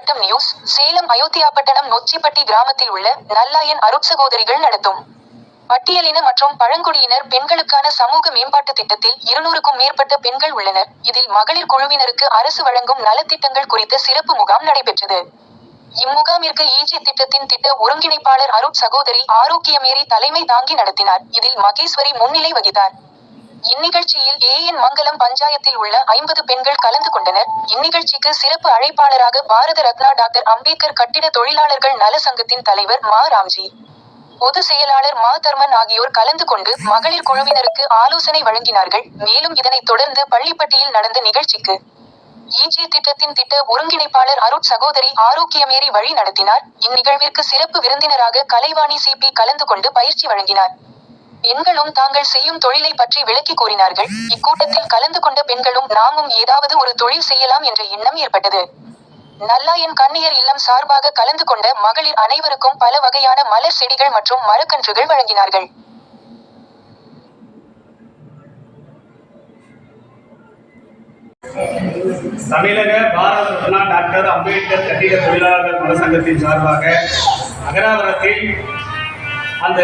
வட்டம் நியூஸ் சேலம் அயோத்தியாபட்டணம் நொச்சிப்பட்டி கிராமத்தில் உள்ள நல்லாயன் அருட்சகோதரிகள் நடத்தும். பட்டியலின மற்றும் பழங்குடியினர் பெண்களுக்கான சமூக மேம்பாட்டு திட்டத்தில் இருநூறுக்கும் மேற்பட்ட பெண்கள் உள்ளனர். இதில் மகளிர் குழுவினருக்கு அரசு வழங்கும் நலத்திட்டங்கள் குறித்த சிறப்பு முகாம் நடைபெற்றது. இம்முகாமிற்கு ஈஜி திட்டத்தின் திட்ட ஒருங்கிணைப்பாளர் அருட் சகோதரி ஆரோக்கியமேரி தலைமை தாங்கி நடத்தினார். இதில் மகேஸ்வரி முன்னிலை வகித்தார். இந்நிகழ்ச்சியில் ஏஎன் மங்கலம் பஞ்சாயத்தில் உள்ள ஐம்பது பெண்கள் கலந்து கொண்டனர். இந்நிகழ்ச்சிக்கு சிறப்பு அழைப்பாளராக பாரத ரத்னா டாக்டர் அம்பேத்கர் கட்டிட தொழிலாளர்கள் நல சங்கத்தின் தலைவர் மா ராம்ஜி. பொது செயலாளர் மா தர்மன் ஆகியோர் கலந்து கொண்டு மகளிர் குழுவினருக்கு ஆலோசனை வழங்கினார்கள். மேலும் இதனைத் தொடர்ந்து பள்ளிப்பட்டியில் நடந்த நிகழ்ச்சிக்கு இஜி திட்டத்தின் திட்ட ஒருங்கிணைப்பாளர் அருட் சகோதரி ஆரோக்கியமேரி வழி நடத்தினார். இந்நிகழ்விற்கு சிறப்பு விருந்தினராக கலைவாணி சிபி கலந்து கொண்டு பயிற்சி வழங்கினார். பெண்களும் தாங்கள் செய்யும் தொழிலை பற்றி விளக்கி கூறினார்கள். இக்கூட்டத்தில் கலந்து கொண்ட பெண்களும் நாமும் ஏதாவது ஒரு தொழில் செய்யலாம் என்ற எண்ணம் ஏற்பட்டது. நல்லாயன் கண்ணியர் இல்லம் சார்பாக கலந்து கொண்ட மகளிர் அனைவருக்கும் பல வகையான மலர் செடிகள் மற்றும் மரக்கன்றுகள் வழங்கினார்கள். தமிழக பாரத ரத்னா டாக்டர் அம்பேத்கர் கட்டிட தொழிலாளர்கள் நலசங்கத்தின் சார்பாக அகராவரத்தில் அந்த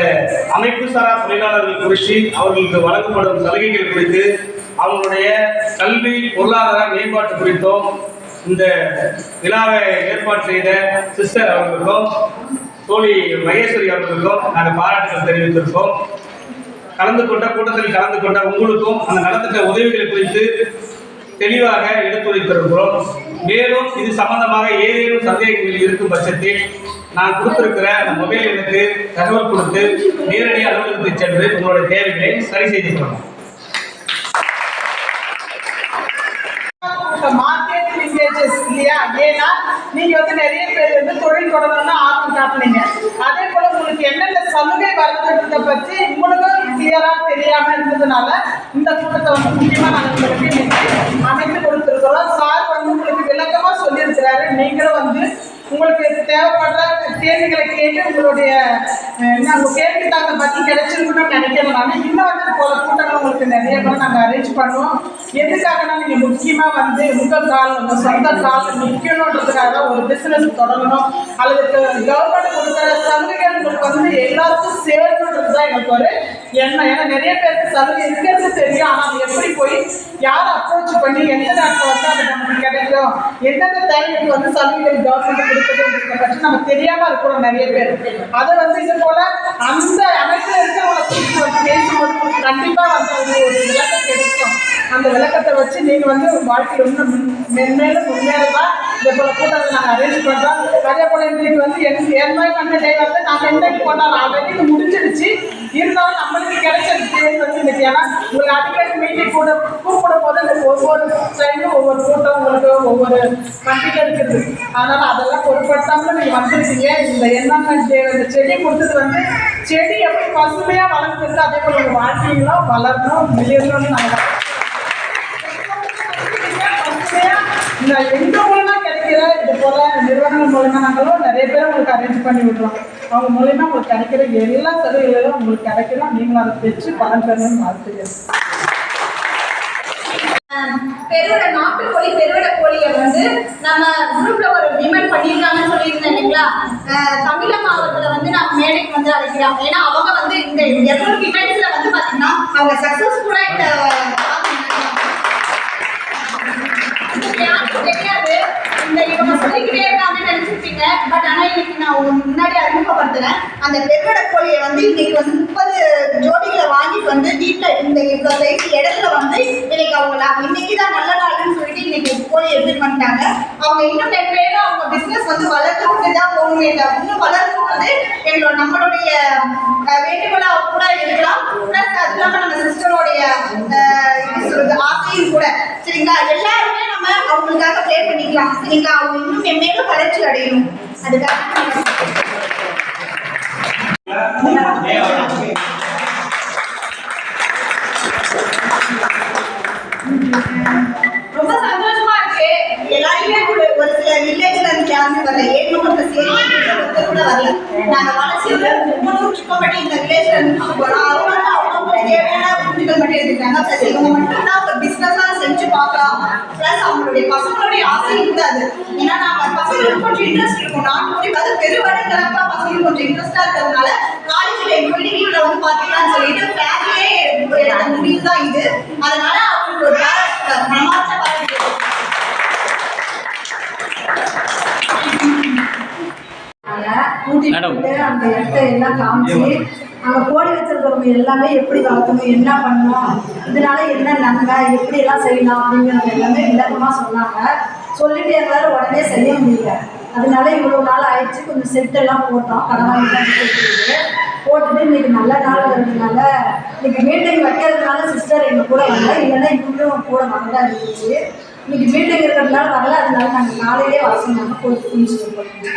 அமைப்பு சாரா தொழிலாளர்கள் குறித்து அவர்களுக்கு வழங்கப்படும் சலுகைகள் குறித்து அவங்களுடைய கல்வி பொருளாதார மேம்பாட்டு குறித்தும் இந்த விழாவை ஏற்பாடு செய்த சிஸ்டர் அவர்களுக்கும் தோழி மகேஸ்வரி அவர்களுக்கும் நாங்கள் பாராட்டுகள் தெரிவித்திருக்கோம். கலந்து கொண்ட கூட்டத்தில் கலந்து கொண்ட உங்களுக்கும் அந்த நடத்திட்ட உதவிகள் குறித்து தெளிவாக எடுத்துரைத்திருக்கிறோம். மேலும் இது சம்பந்தமாக ஏதேனும் சந்தேகங்கள் இருக்கும் பட்சத்தில் நான் கொடுத்திருக்கிற அந்த மொபைல் எண்ணுக்கு தகவல் கொடுத்து நேரடி அலுவலகத்துக்கு சென்று உங்களுடைய தேவைகளை சரி செய்து கொள்ளலாம். மார்க்கெட் லிங்கேஜஸ் இல்லையா? ஏன்னா நீங்க வந்து நிறைய பேர் வந்து தொழில் தொடரணும்னு ஆர்வம் காட்டுனீங்க அதே போல உங்களுக்கு என்னென்ன சலுகை வருதுன்றத பற்றி உங்களுக்கும் கிளியரா தெரியாம இருந்ததுனால இந்த கூட்டத்தை வந்து முக்கியமா நாங்க உங்களுக்கு இன்னைக்கு அமைத்து கொடுத்துருக்கிறோம். சார் வந்து உங்களுக்கு விளக்கமா சொல்லியிருக்கிறாரு. நீங்களும் வந்து உங்களுக்கு தேவைப்படுற கேள்விகளை கேட்டு உங்களுடைய அஹ், என்ன கேள்விக்கு தகுந்த பதில் கிடைச்சிருக்கணும்னு நினைக்கிறேன். நான் இன்னும் வந்து போல கூட்டங்கள் உங்களுக்கு நிறைய பேர் நாங்கள் அரேஞ்ச் பண்ணுவோம். எதுக்காகனா நீங்கள் முக்கியமாக வந்து உங்கள் கால் உங்கள் சொந்த கால் நிற்கணுன்றதுக்காக ஒரு பிஸ்னஸ் தொடங்கணும். அல்லது கவர்மெண்ட் கொடுக்குற சலுகைகள் உங்களுக்கு வந்து எல்லாருக்கும் சேரணுன்றது தான் எனக்கு ஒரு எண்ணம். ஏன்னா நிறைய பேருக்கு சலுகை இருக்கிறது தெரியும் ஆனால் யார் அப்ரோச் பண்ணி எந்த நாட்டில் வந்து அது நமக்கு கிடைக்கும் எந்தெந்த தேவைக்கு வந்து சலுகைகள் கவர்மெண்ட் கொடுக்குதுன்றத பற்றி நம்ம தெரியாம இருக்கிறோம் நிறைய பேர். அதை வந்து இது போல அந்த அமைப்பில் இருக்கிறவங்களை பேசும்போது கண்டிப்பா வந்து அது ஒரு விளக்கம் கிடைக்கும். அந்த விளக்கத்தை வச்சு நீங்க வந்து வாழ்க்கையில் இன்னும் மென்மேலும் முன்னேறலாம் இதே போல கூட்டத்தை நாங்கள் அரேஞ்ச் பண்றோம். அதே போல இன்னைக்கு என்ஜாய் என் என்வாய்மெண்ட் டே வந்து நாங்கள் என்னைக்கு போட்டாலும் ஆல்ரெடி இது முடிஞ்சிடுச்சு. இருந்தாலும் நம்மளுக்கு கிடைச்ச தேதி வந்து இன்னைக்கு ஏன்னா உங்களுக்கு அடிக்கடி மீட்டிங் கூட கூப்பிடும் போது இந்த ஒவ்வொரு டைமும் ஒவ்வொரு கூட்டம் உங்களுக்கு ஒவ்வொரு பண்டிகை இருக்குது. அதனால் அதெல்லாம் பொருட்படுத்தாமல் நீங்கள் வந்துருக்கீங்க. இந்த என்னென்ன டே இந்த செடி கொடுத்தது வந்து செடி எப்படி பசுமையாக வளர்ந்துருக்கு அதே போல உங்கள் வாழ்க்கையிலும் வளரணும் மிளிரணும்னு நாங்கள் பசுமையா இந்த எந்த ஒரு கிடைக்கிற இது போல நிறுவனங்கள் மூலயமா நாங்களும் நிறைய பேர் உங்களுக்கு அரேஞ்ச் பண்ணி விடுறோம். அவங்க மூலயமா உங்களுக்கு கிடைக்கிற எல்லா சலுகைகளும் உங்களுக்கு கிடைக்கலாம் நீங்களும் அதை பெற்று பலன் பெறணும்னு வாழ்த்துக்கிறேன் பெருவிட நாட்டுக்கோழி பெருவிட கோழியை வந்து நம்ம குரூப்ல ஒரு விமன் பண்ணியிருக்காங்கன்னு சொல்லியிருந்தேன் இல்லைங்களா? தமிழக அவர்களை வந்து நான் மேடைக்கு வந்து அழைக்கிறோம். ஏன்னா அவங்க வந்து இந்த எவ்வளவு இவெண்ட்ஸ்ல வந்து பாத்தீங்கன்னா அவங்க சக்சஸ்ஃபுல்லா இந்த யாருக்கும் தெரியாது. இந்த இவங்க சொல்லிக்கிட்டே இருக்காங்கன்னு நினைச்சிருப்பீங்க. பட் ஆனா இன்னைக்கு நான் உங்களுக்கு முன்னாடி அறிமுகப்படுத்துறேன். அந்த பெருவிட கோழியை வந்து இன்னைக்கு வந்து முப்பது ஜோடிகளை வாங்கிட்டு வந்து வீட்டுல இந்த இவ்வளவு சைஸ் இடத்துல வந்து இன்னைக்கு அவங்க லா- இன்னைக்கு தான் நல்ல நாள்னு சொல்லிட்டு இன்னைக்கு கோழி எடுத்துட்டு வந்துட்டாங்க. அவங்க இன்னும் மென்மேலும் அவங்க வந்து வளர்த்துக்கிட்டு தான் போகணுமே இன்னும் வளர்க்கும் போது எங்களோட நம்மளுடைய வேண்டுகோளாக கூட இருக்கலாம். ப்ளஸ் அது இல்லாம நம்ம சிஸ்டருடைய சொல்றது ஆசையும் கூட. சரிங்களா? எல்லாருமே நம்ம அவங்களுக்காக ப்ளே பண்ணிக்கலாம். சரிங்களா? அவங்க இன்னும் மென்மேலும் வளர்ச்சி அடையணும். அதுக்காக யாருமே வரல ஏழுநூறு சேர்ந்து ஒருத்தர் கூட வரல. நாங்க வளர்ச்சியில முன்னூறு சுத்தப்பட்டு இந்த வில்லேஜ்ல இருந்து போறோம் அதனால அவங்களுக்கு தேவையான புரிஞ்சுகள் மட்டும் எடுத்துட்டாங்க பிளஸ் இவங்க மட்டும் தான் ஒரு பிசினஸா செஞ்சு பார்க்கலாம். ப்ளஸ் அவங்களுடைய பசங்களுடைய ஆசையும் கூட அது. ஏன்னா நாம பசங்களுக்கு கொஞ்சம் இன்ட்ரெஸ்ட் இருக்கும். நாட்டுக்குடி அது பெருவடங்கிறப்ப பசங்களுக்கு கொஞ்சம் இன்ட்ரெஸ்டா இருக்கிறதுனால காலேஜ்ல எங்களுடைய வீட்டுல வந்து பாத்தீங்கன்னு சொல்லிட்டு ஃபேமிலியே எடுத்த முடிவு தான் இது. அதனால அவங்களுக்கு ஒரு அந்த இடத்த எல்லாம் காமிச்சு அங்கே கோழி வச்சிருக்கிறவங்க எல்லாமே எப்படி வளர்க்கணும் என்ன பண்ணணும் இதனால என்ன நன்மை எப்படி எல்லாம் செய்யலாம் அப்படிங்கிறது எல்லாமே விளக்கமாக சொன்னாங்க. சொல்லிட்டு எங்களால் உடனே செய்ய முடியல. அதனால இவ்வளோ நாள் ஆயிடுச்சு கொஞ்சம் செட்டெல்லாம் போட்டோம் கடவாங்கலாம் போட்டுட்டு இன்னைக்கு நல்ல நாளுங்கிறதுனால இன்னைக்கு மீட்டிங் வைக்கிறதுனால சிஸ்டர் எங்கள் கூட வரல இல்லைன்னா இவங்களும் கூட வரதா இருந்துச்சு இன்னைக்கு மீட்டிங் இருக்கிறதுனால வரல அதனால நாங்கள் சொன்னாங்க போய் குளிச்சுட்டு போயிட்டு